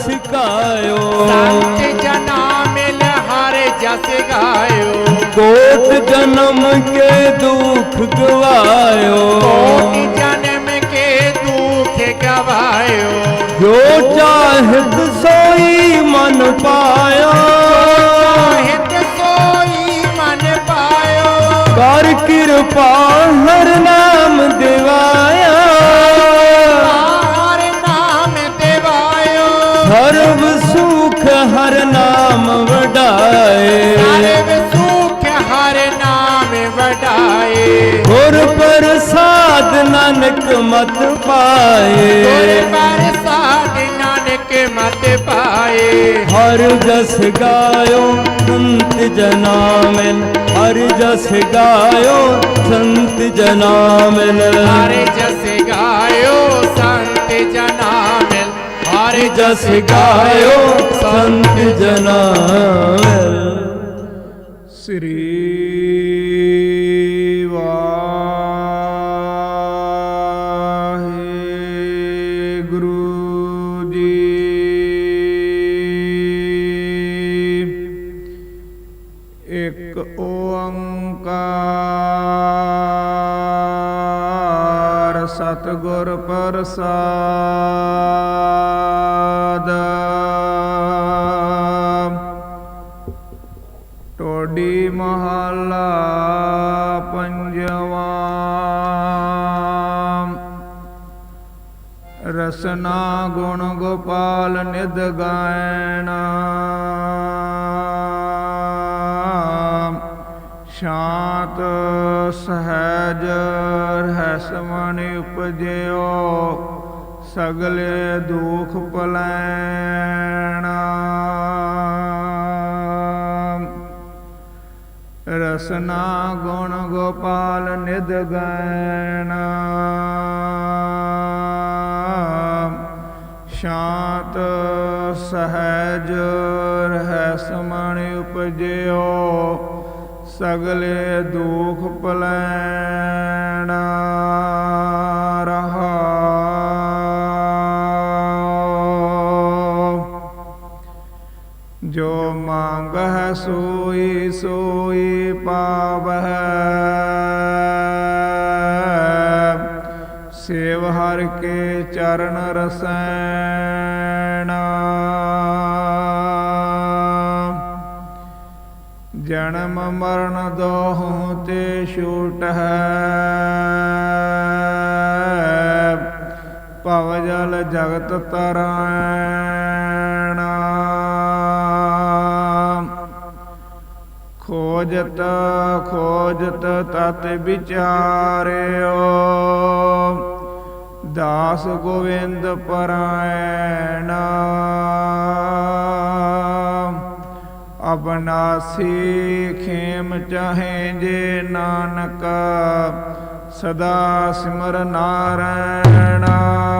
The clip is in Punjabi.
ਸੰਤ ਜਨਾ ਮਿਲ ਹਰ ਜਸ ਗਾਇਓ। ਕੋਟ ਜਨਮ ਕੇ ਦੁਖ ਗਵਾਇਓ। ਕੋਟਿ ਜਨਮ ਕੇ ਦੁਖ ਗਵਾਇਓ। ਜੋ ਚਾਹਤ ਸੋਈ ਮਨ ਪਾਇਆ ਹਰ ਨਾਮ ਵਡਾਏ। ਸਰਬ ਸੁਖ ਹਰ ਨਾਮ ਵਡਾਏ। ਗੁਰ ਪ੍ਰਸਾਦ ਨਾਨਕ ਮਤ ਗੁਰ ਪਾਏ ਪ੍ਰਸਾਦ ਨਾਨਕ ਮਤ ਪਾਏ। ਹਰ ਜਸ ਗਾਇਓ ਸੰਤ ਜਨਾ ਮਿਲ ਹਰ ਜਸ ਗਾਇਓ ਸੰਤ ਜਨਾ ਮਿਲ ਹਰ ਹਰ ਜਸ ਗਾਇਓ ਸੰਤ ਜਨਾ ਸ੍ਰੀ ਵਾਹਿਗੁਰੂ ਜੀ। ਇੱਕ ਓੰਕਾਰ। ਸਤਿਗੁਰ ਪ੍ਰਸਾਦ। ਟੋਡੀ ਮਹੱਲਾ ਪੰਜਵਾ। ਰਸਨਾ ਗੁਣ ਗੋਪਾਲ ਨਿਦ ਗਾਇਣਾ। ਸ਼ਾਂਤ ਸਹਿਜ ਰਹਿ ਮਨ ਉਪਜਿਓ, ਸਗਲੇ ਦੁਖ ਪਲੈਣਾ। ਰਸਨਾ ਗੁਣ ਗੋਪਾਲ ਨਿਦ ਗਾਇਣਾ ਸ਼ਾਂਤ ਸਹਿਜ ਰਹਿ ਸਮਣ ਉਪਜਿਓ, ਸਗਲੇ ਦੁਖ ਪਲੈਣਾ। ਜੋ ਮੰਗਹਿ ਸੋਈ ਸੋਈ ਪਾਵਹਿ। ਸੇਵ ਹਰ ਕੇ ਚਰਨ ਰਸੈਣਾ। ਜਨਮ ਮਰਨ ਦੋਹੂ ਤੇ ਛੂਟ ਹੈ ਭਵ ਜਲ ਜਗਤ ਤਰਾਇਣਾ। ਖੋਜਤ ਖੋਜਤ ਤਤ ਵਿਚਾਰਿਓ। ਦਾਸ ਗੋਵਿੰਦ ਪਰਾਇਣਾ। ਅਬਨਾਸੀ ਖੇਮ ਚਾਹੇ ਜੇ ਨਾਨਕ, ਸਦਾ ਸਿਮਰ ਨਾਰਾਇਣਾ।